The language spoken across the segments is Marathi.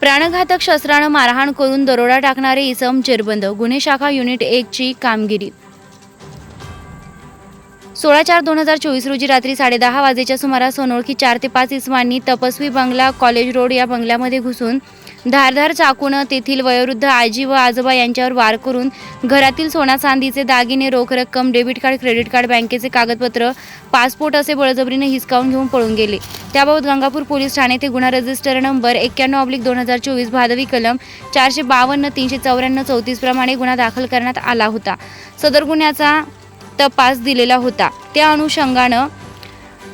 प्राणघातक शस्त्रानं मारहाण करून दरोडा टाकणारे इसम जेरबंद गुन्हे शाखा युनिट एकची कामगिरी सोळा चार दोन हजार चोवीस रोजी रात्री साडेदहा वाजेच्या सुमारास सोनोळखी चार ते पाच इसमांनी तपस्वी बंगला कॉलेज रोड या बंगल्यामध्ये घुसून धारधार चाकूनं तेथील वयोवृद्ध आजी व आजोबा यांच्यावर वार करून घरातील सोना चांदीचे दागिने रोख रक्कम डेबिट कार्ड क्रेडिट कार्ड बँकेचे कागदपत्र पासपोर्ट असे बळजबरीने हिसकावून घेऊन पळून गेले. त्याबाबत गंगापूर पोलीस ठाणे ते गुन्हा रजिस्टर नंबर एक्क्याण्णव ऑब्लिक दोन हजार चोवीस भादवी कलम चारशे बावन्न तीनशे चौऱ्याण्णव चौतीस प्रमाणे गुन्हा दाखल करण्यात आला होता. सदर गुन्ह्याचा तपास दिलेला होता. त्या अनुषंगानं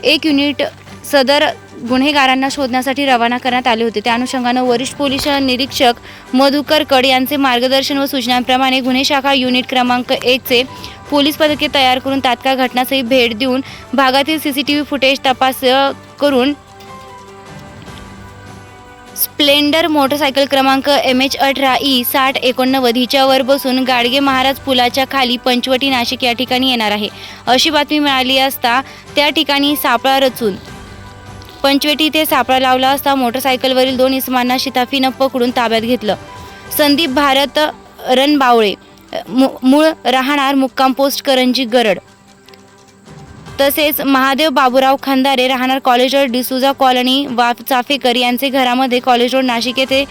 एक युनिट सदर गुन्हेगारांना शोधण्यासाठी रवाना करण्यात आले होते. त्या अनुषंगानं वरिष्ठ पोलीस निरीक्षक मधुकर कड यांचे मार्गदर्शन व सूचनांप्रमाणे गुन्हे शाखा युनिट क्रमांक एकचे पोलीस पथके तयार करून तात्काळ घटनास्थळी भेट देऊन भागातील C C T V footage तपास करून स्प्लेंडर मोटरसायकल क्रमांक एम एच अठरा ई साठ एकोणनव्वद हिच्यावर बसून गाडगे महाराज पुलाच्या खाली पंचवटी नाशिक या ठिकाणी येणार आहे. अशी बातमी मिळाली असता त्या ठिकाणी सापळा रचून पंचवटी ते सापळा लावला असता मोटरसायकलवरील दोन इसमांना शिताफीनं पकडून ताब्यात घेतलं. संदीप भारत रणबावळे मूळ राहणार मुक्काम पोस्ट करंजी गरड. तसेच महादेव बाबूराव खंदारे राहणार कॉलेज रोड डिसुजा कॉलनी वाफ चाफेकर यांचे घरामध्ये कॉलेज रोड नाशिक येथे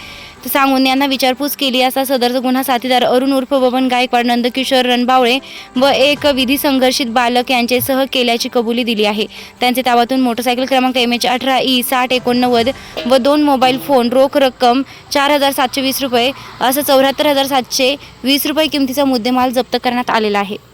सांगून यांना विचारपूस केली. असता सदरचा गुन्हा साथीदार अरुण उर्फ बबन गायकवाड नंदकिशोर रणबावळे व एक विधी संघर्षित बालक यांचेसह केल्याची कबुली दिली आहे. त्यांचे ताबातून मोटरसायकल क्रमांक एम एच अठरा ई साठ एकोणनव्वद व दोन मोबाईल फोन रोख रक्कम चार हजार सातशे वीस रुपये असं चौऱ्याहत्तर हजार सातशे वीस रुपये किमतीचा मुद्देमाल जप्त करण्यात आलेला आहे.